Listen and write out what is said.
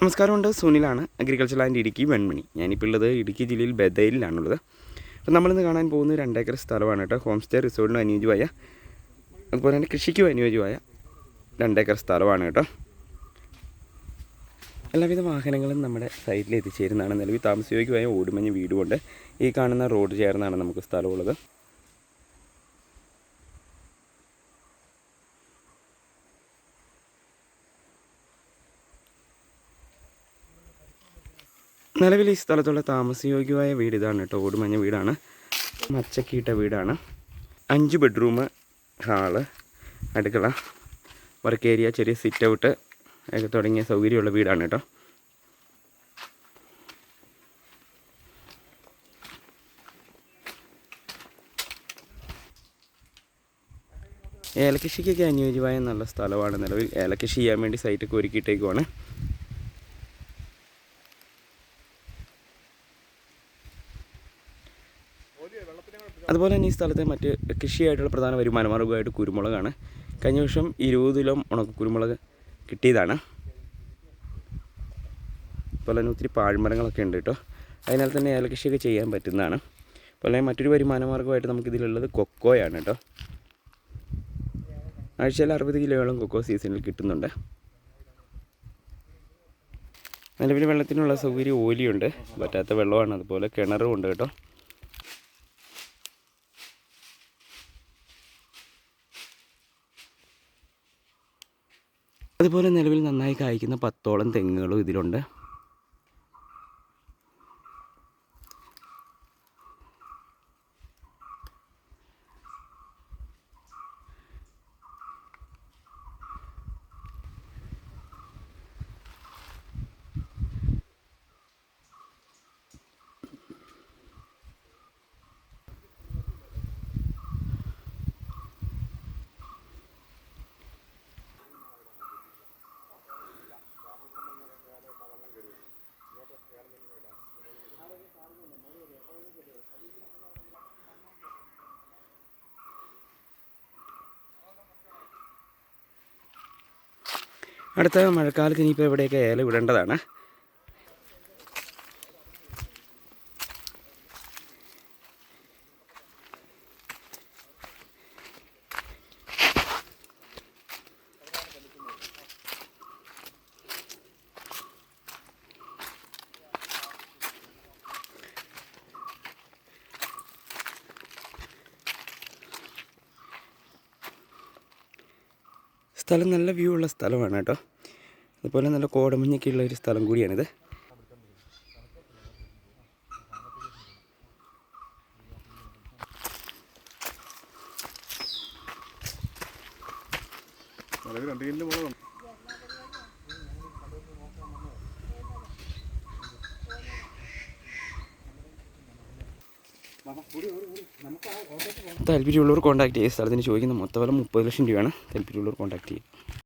നമസ്കാരമുണ്ട്. സുനിലാണ് agriculture land Idukki Venmani. ഞാനിപ്പോൾ ഉള്ളത് ഇടുക്കി ജില്ലയിൽ ബദയിലാണുള്ളത് അപ്പോൾ നമ്മളിന്ന് കാണാൻ പോകുന്നത് രണ്ടേക്കർ സ്ഥലമാണ് കേട്ടോ. ഹോം സ്റ്റേ റിസോർട്ടിനും അനുയോജ്യമായ അതുപോലെ തന്നെ കൃഷിക്കും അനുയോജ്യമായ രണ്ടേക്കർ സ്ഥലമാണ് കേട്ടോ. എല്ലാവിധ വാഹനങ്ങളും നമ്മുടെ സൈഡിൽ എത്തിച്ചേരുന്നതാണ്. നിലവിൽ താമസയോഗ്യമായ ഓടുമഞ്ഞ് വീടുകൊണ്ട് ഈ കാണുന്ന റോഡ് ചേർന്നാണ് നമുക്ക് സ്ഥലമുള്ളത്. നിലവിൽ ഈ സ്ഥലത്തുള്ള താമസയോഗ്യമായ വീട് ഇതാണ് കേട്ടോ ഓടുമഞ്ഞ വീടാണ്. മച്ചക്കിയിട്ട വീടാണ്. അഞ്ച് ബെഡ്റൂം ഹാൾ അടുക്കള വർക്ക് ഏരിയ ചെറിയ സിറ്റ് ഔട്ട് ഒക്കെ തുടങ്ങിയ സൗകര്യമുള്ള വീടാണ് കേട്ടോ. ഏലകൃഷിക്കൊക്കെ അനുയോജ്യമായ നല്ല സ്ഥലമാണ്. നിലവിൽ ഏലകൃഷി ചെയ്യാൻ വേണ്ടി സൈറ്റൊക്കെ ഒരുക്കിയിട്ടേക്കുവാണ്. അതുപോലെ തന്നെ ഈ സ്ഥലത്തെ മറ്റ് കൃഷിയായിട്ടുള്ള പ്രധാന വരുമാന മാർഗമായിട്ട് കുരുമുളകാണ്. കഴിഞ്ഞ വർഷം ഇരുപത് കിലോ ഉണക്ക കുരുമുളക് കിട്ടിയതാണ്. അതുപോലെ തന്നെ ഒത്തിരി പാഴ്മരങ്ങളൊക്കെ ഉണ്ട് കേട്ടോ. അതിനാൽ തന്നെ ഏലകൃഷിയൊക്കെ ചെയ്യാൻ പറ്റുന്നതാണ്. അതുപോലെ മറ്റൊരു വരുമാന മാർഗമായിട്ട് നമുക്കിതിലുള്ളത് കൊക്കോയാണ് കേട്ടോ. ആഴ്ചയിൽ അറുപത് കിലോയോളം കൊക്കോ സീസണിൽ കിട്ടുന്നുണ്ട്. നിലവിൽ വെള്ളത്തിനുള്ള സൗകര്യം ഓലിയുണ്ട്. പറ്റാത്ത വെള്ളമാണ്. അതുപോലെ കിണറും ഉണ്ട് കേട്ടോ. അതുപോലെ നിലവിൽ നന്നായി കായ്ക്കുന്ന പത്തോളം തെങ്ങുകളും ഇതിലുണ്ട്. അടുത്ത മഴക്കാലത്ത് ഇനിയിപ്പോൾ എവിടെയൊക്കെ ഏല വിടേണ്ടതാണ് സ്ഥലം നല്ല വ്യൂ ഉള്ള സ്ഥലമാണ് കേട്ടോ. അതുപോലെ നല്ല കോടമഞ്ഞൊക്കെ ഉള്ള ഒരു സ്ഥലം കൂടിയാണിത്. രണ്ട് കിലോ താല്പര്യമുള്ളവർ കോൺടാക്ട് ചെയ്യുക സ്ഥലത്തിന് ചോദിക്കുന്ന മൊത്തം വില മുപ്പത് ലക്ഷം രൂപയാണ് താല്പര്യമുള്ളവർ കോൺടാക്ട് ചെയ്യുക